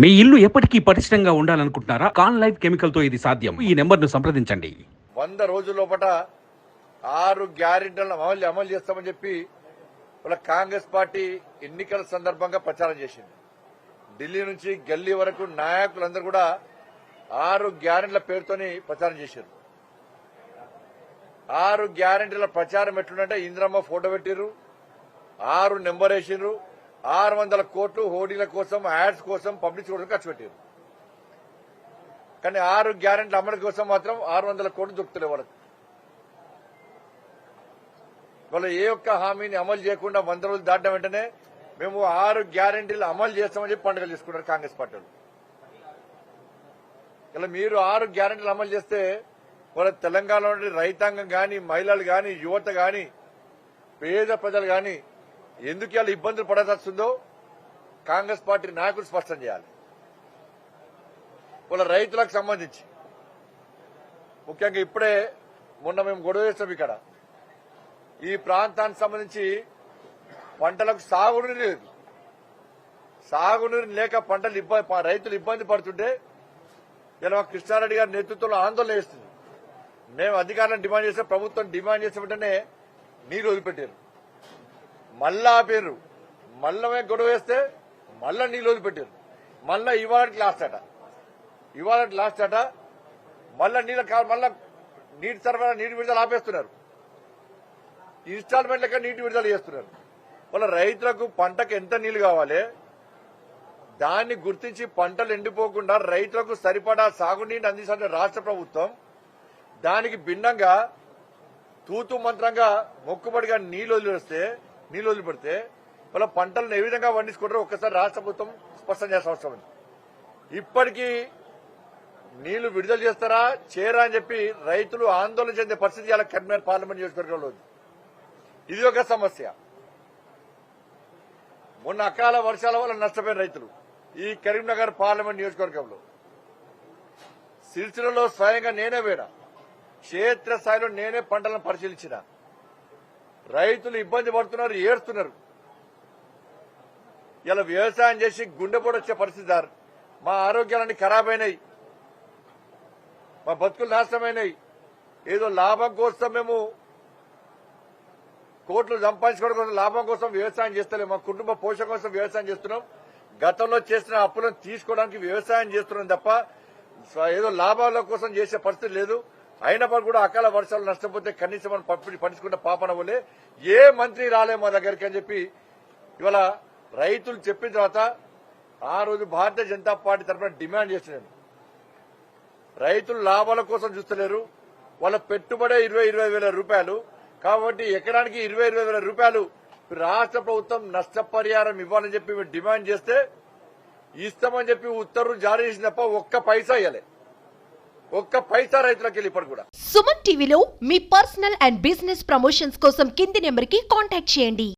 మీ ఇల్లు ఎప్పటికీ పటిష్టంగా ఉండాలనుకుంటున్నారా? కాన్ లైఫ్ కెమికల్తో ఇది సాధ్యం. ఈ నెంబర్ను సంప్రదించండి. వంద రోజుల లోపల ఆరు గ్యారెంటీలను అమలు అమలు చేస్తామని చెప్పి వాళ్ళ కాంగ్రెస్ పార్టీ ఎన్నికల సందర్భంగా ప్రచారం చేసింది. ఢిల్లీ నుంచి గల్లీ వరకు నాయకులందరూ కూడా ఆరు గ్యారెంటీల పేరుతోని ప్రచారం చేశారు. ఆరు గ్యారెంటీల ప్రచారం ఎట్లుందంటే ఇంద్రమ్మ ఫోటో పెట్టిర్రు ఆరు నెంబర్ వేసిండ్రు ఆరు వందల కోట్లు హోర్డింగ్ల కోసం యాడ్స్ కోసం పబ్లిక్ కోసం ఖర్చు పెట్టారు. కానీ ఆరు గ్యారెంటీ అమలు కోసం మాత్రం ఆరు వందల కోట్లు దొరుకుతలే వాళ్ళకి. వాళ్ళు ఏ ఒక్క హామీని అమలు చేయకుండా వంద రోజులు దాటిన వెంటనే మేము ఆరు గ్యారెంటీలు అమలు చేస్తామని చెప్పి పండుగలు చేసుకున్నారు కాంగ్రెస్ పార్టీ ఇలా మీరు ఆరు గ్యారెంటీలు అమలు చేస్తే వాళ్ళ తెలంగాణలో రైతాంగం కానీ మహిళలు కానీ యువత కానీ పేద ప్రజలు కానీ ఎందుకు ఇలా ఇబ్బందులు పడాల్సి కాంగ్రెస్ పార్టీ నాయకులు స్పష్టం చేయాలి. వాళ్ళ రైతులకు సంబంధించి. ముఖ్యంగా ఇప్పుడే మొన్న మేము గొడవ చేస్తాం ఇక్కడ. ఈ ప్రాంతానికి సంబంధించి పంటలకు సాగునీరు లేదు. సాగునీరు లేక పంటలు ఇబ్బంది రైతులు ఇబ్బంది పడుతుంటే ఇలా కృష్ణారెడ్డి గారి నేతృత్వంలో ఆందోళన చేస్తుంది. మేము అధికారులను డిమాండ్ చేస్తే ప్రభుత్వం డిమాండ్ చేసిన వెంటనే నీరు వదిలిపెట్టారు. మళ్ళా ఆపారు మళ్ళమే గొడవ వేస్తే మళ్ళా నీళ్ళు వదిలిపెట్టారు. మళ్ళా ఇవాళకి లాస్ట్ అట. ఇవాళకి లాస్ట్ అట. మళ్ళా నీళ్ళ కావాలి మళ్ళా నీటి సరఫరా నీటి విడుదల ఆపేస్తున్నారు. ఇన్స్టాల్మెంట్ లెక్క నీటి విడుదల చేస్తున్నారు. వాళ్ళ రైతులకు పంటకు ఎంత నీళ్ళు కావాలి? దాన్ని గుర్తించి పంటలు ఎండిపోకుండా రైతులకు సరిపడా సాగునీటిని అందించాలంటే రాష్ట్ర ప్రభుత్వం దానికి భిన్నంగా తూతు మంత్రంగా మొక్కుబడిగా నీళ్ళు వదిలేస్తే నీళ్ళు వదిలిపెడితే వాళ్ళ పంటలను ఏ విధంగా పండించుకుంటారో ఒక్కసారి రాష్ట్ర ప్రభుత్వం స్పష్టం చేసిన అవసరం ఉంది. ఇప్పటికీ నీళ్ళు విడుదల చేస్తారా చేయరా అని చెప్పి రైతులు ఆందోళన చెందే పరిస్థితి ఇలా కరీంనగర్ పార్లమెంట్ నియోజకవర్గంలో ఉంది. ఇది ఒక సమస్య. మొన్న అకాల వర్షాల వల్ల నష్టపోయిన రైతులు ఈ కరీంనగర్ పార్లమెంట్ నియోజకవర్గంలో. సిరిసిలలో స్వయంగా నేనే పోయినా. క్షేత్రస్థాయిలో నేనే పంటలను పరిశీలించిన. రైతులు ఇబ్బంది పడుతున్నారు ఏడుస్తున్నారు. ఇలా వ్యవసాయం చేసి గుండెపోటు వచ్చే పరిస్థితి సార్. మా ఆరోగ్యాలన్నీ ఖరాబ్ అయినాయి. మా బతుకులు నాశనమైనాయి ఏదో లాభం కోసం మేము కోట్లు సంపాదించుకోవడం కోసం లాభం కోసం వ్యవసాయం చేస్తలేము మా కుటుంబ పోషణ కోసం వ్యవసాయం చేస్తున్నాం. గతంలో చేసిన అప్పులను తీసుకోవడానికి వ్యవసాయం చేస్తున్నాం తప్ప ఏదో లాభాల కోసం చేసే పరిస్థితి లేదు. అయినప్పుడు కూడా అకాల వర్షాలు నష్టపోతే కనీసం మనం పప్పి పడుచుకున్న పాపన వల్లే ఏ మంత్రి రాలే మా దగ్గరికి అని చెప్పి ఇవాళ రైతులు చెప్పిన తర్వాత ఆ రోజు భారతీయ జనతా పార్టీ తరఫున డిమాండ్ చేస్తున్నాను. రైతులు లాభాల కోసం చూస్తలేరు. వాళ్ళ పెట్టుబడే ఇరవై ఇరవై వేల రూపాయలు. కాబట్టి ఎకరానికి ఇరవై ఇరవై వేల రూపాయలు రాష్ట్ర ప్రభుత్వం నష్టపరిహారం ఇవ్వాలని చెప్పి మేము డిమాండ్ చేస్తే ఇస్తామని చెప్పి ఉత్తర్వులు జారీ చేసిన తప్ప ఒక్క పైసా ఇవ్వలేదు ఒక్క పైసా రైతులకు వెళ్ళి కూడా. సుమన్ టీవీలో మీ పర్సనల్ అండ్ బిజినెస్ ప్రమోషన్స్ కోసం కింది నెంబర్కి కాంటాక్ట్ చేయండి.